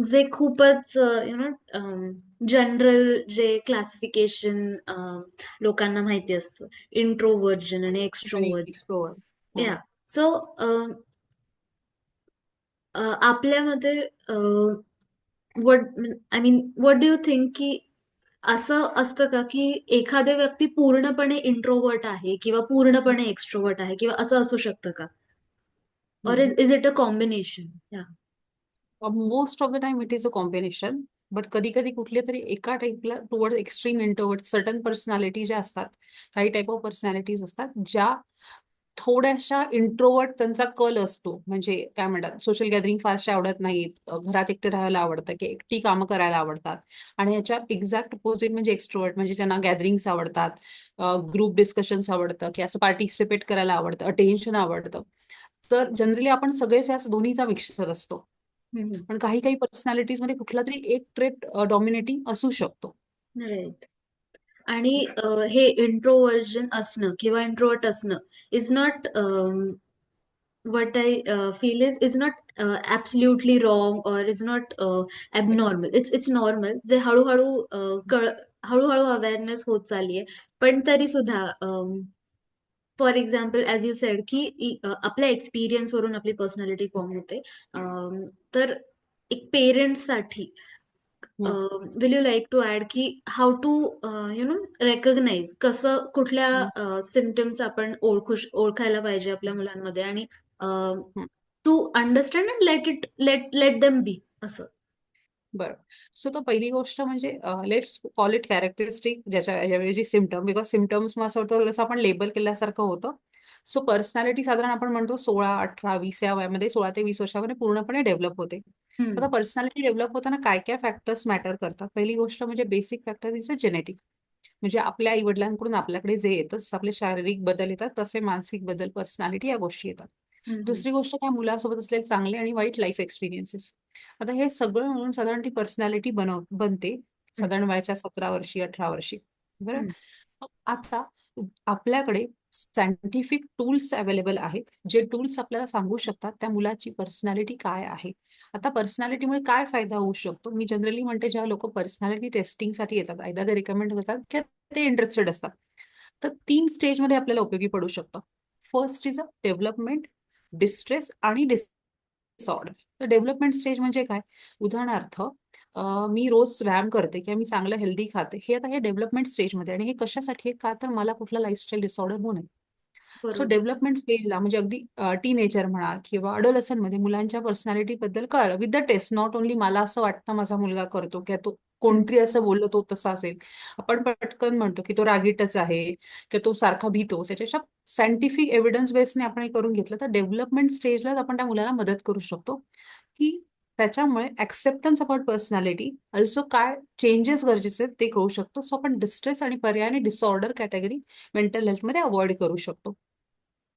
जे खूपच you know general जे क्लासिफिकेशन लोकांना माहिती असतं. इंट्रोवर्जन आणि एक्स्ट्रोवर्जन या सो आपल्यामध्ये what I mean what do you think की असं असतं का की एखाद्या व्यक्ती पूर्णपणे इंट्रोवर्ट आहे किंवा पूर्णपणे एक्स्ट्रोवर्ट आहे किंवा असं असू शकतं का? Or is is it a combination या most of the time it is a combination but कधी कधी कुठल्या तरी एका टाईपला toward extreme introvert certain personality ज्या असतात काही टाईप ऑफ पर्सनॅलिटीज असतात ज्या थोड्याशा इंट्रोवर्ट त्यांचा कल असतो. म्हणजे काय म्हणतात सोशल गॅदरिंग फारशा आवडत नाहीत घरात एकटे राहायला आवडतं की एकटी कामं करायला आवडतात. आणि याच्या एक्झॅक्ट अपोजिट म्हणजे एक्स्ट्रोवर्ट म्हणजे ज्यांना गॅदरिंग्स आवडतात ग्रुप डिस्कशन्स आवडतं की असं पार्टिसिपेट करायला आवडतं अटेन्शन आवडतं. तर जनरली आपण सगळेच या दोन्हीचा मिक्सर असतो. पण काही काही पर्सनॅलिटीजमध्ये कुठला तरी एक ट्रेट डॉमिनेटिंग असू शकतो राईट आणि हे इंट्रोवर्जन असणं किंवा इंट्रोवर्ट असणं is not what I uh, feel is is not uh, absolutely wrong or is not uh, abnormal. It's it's normal. जे हळूहळू uh, हळूहळू अवेअरनेस होत चालली आहे पण तरी सुद्धा for example as you said की आपल्या एक्सपिरियन्स वरून आपली पर्सनॅलिटी फॉर्म होते. तर एक पेरेंट्ससाठी will you like to add की how to you know recognise कसं कुठल्या सिमटम्स आपण ओळखू ओळखायला पाहिजे आपल्या मुलांमध्ये आणि to understand and let it let let them be असं. बरं. सो तर पहिली गोष्ट म्हणजे लेट्स कॉल इट कॅरेक्टरिस्टिक ज्याच्या ज्यावेळी सिमटम बिकॉज सिमटम्स मग असं होतं जसं आपण लेबल केल्यासारखं होतं. सो पर्सनॅलिटी साधारण आपण म्हणतो सोळा अठरा वीस या वयामध्ये सोळा ते वीस वर्षामध्ये पूर्णपणे डेव्हलप होते. आता पर्सनॅलिटी डेव्हलप होताना काय काय फॅक्टर्स मॅटर करतात? पहिली गोष्ट म्हणजे basic factor is a genetic म्हणजे आपल्या आई वडिलांकडून आपल्याकडे जे येतं आपले शारीरिक बदल येतात तसे मानसिक बदल पर्सनॅलिटी या गोष्टी येतात. दुसरी गोष्ट काय मुलासोबत असलेले चांगले आणि वाईट लाईफ एक्सपिरियन्सेस आता हे सगळं मिळून साधारण ती पर्सनॅलिटी बनव बनते साधारण वयाच्या सतरा वर्षी अठरा वर्षी. बरं? आता आपल्याकडे सायंटिफिक टूल्स अवेलेबल आहेत. जे टूल्स आपल्याला सांगू शकतात त्या मुलाची पर्सनॅलिटी काय आहे. आता पर्सनॅलिटीमुळे काय फायदा होऊ शकतो? मी जनरली म्हणते जेव्हा लोक पर्सनॅलिटी टेस्टिंगसाठी येतात एकदा ते रिकमेंड करतात की ते इंटरेस्टेड असतात. तर तीन स्टेजमध्ये आपल्याला उपयोगी पडू शकतं. First is a development distress आणि डिसऑर्डर तर डेव्हलपमेंट स्टेज म्हणजे काय? उदाहरणार्थ मी रोज व्यायाम करते किंवा मी चांगलं हेल्दी खाते हे आता हे डेव्हलपमेंट स्टेजमध्ये आणि हे कशासाठी का तर मला कुठला लाईफस्टाईल डिसऑर्डर होऊ नये. सो डेव्हलपमेंट स्टेजला म्हणजे अगदी टीनेजर म्हणा किंवा मध्ये मुलांच्या पर्सनॅलिटी बद्दल कळ with the test not only मला असं वाटतं माझा मुलगा करतो किंवा तो कोणतरी असं बोललो तो तसा असेल. आपण पटकन म्हणतो की तो रागीटच आहे किंवा तो सारखा भीतो त्याच्या सायंटिफिक एव्हिडन्स बेसने आपण हे करून घेतलं तर डेव्हलपमेंट स्टेजलाच आपण त्या मुलाला मदत करू शकतो. की त्याच्यामुळे ऍक्सेप्टन्स अबाउट पर्सनॅलिटी अल्सो काय चेंजेस गरजेचे ते करू शकतो. सो आपण डिस्ट्रेस आणि पर्यायाने डिसऑर्डर कॅटेगरी मेंटल हेल्थमध्ये अवॉइड करू शकतो.